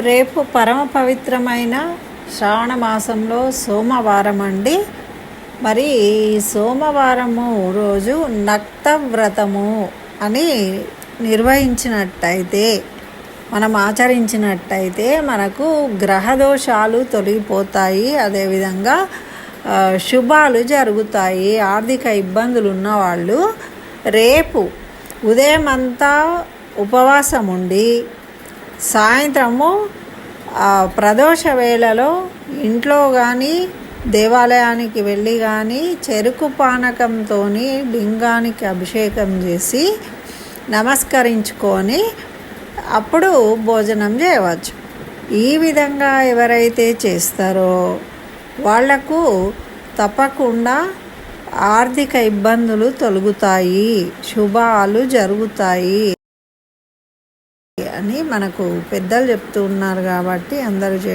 రేపు పరమ పవిత్రమైన శ్రావణ మాసంలో సోమవారం అండి. మరి ఈ సోమవారము రోజు నక్త వ్రతము అని నిర్వహించినట్టయితే మనం ఆచరించినట్టయితే మనకు గ్రహదోషాలు తొలగిపోతాయి. అదేవిధంగా శుభాలు జరుగుతాయి. ఆర్థిక ఇబ్బందులు ఉన్నవాళ్ళు రేపు ఉదయం అంతా ఉపవాసం ఉండి సాయంత్రము ఆ, ప్రదోష వేళలో ఇంట్లో కానీ దేవాలయానికి వెళ్ళి కానీ చెరుకు పానకంతో లింగానికి అభిషేకం చేసి నమస్కరించుకొని అప్పుడు భోజనం చేయవచ్చు. ఈ విధంగా ఎవరైతే చేస్తారో వాళ్ళకు తప్పకుండా ఆర్థిక ఇబ్బందులు తొలగుతాయి శుభాలు జరుగుతాయి. అని మనకు పెద్దలు చెప్తూ ఉన్నారు కాబట్టి అందరూ చేయండి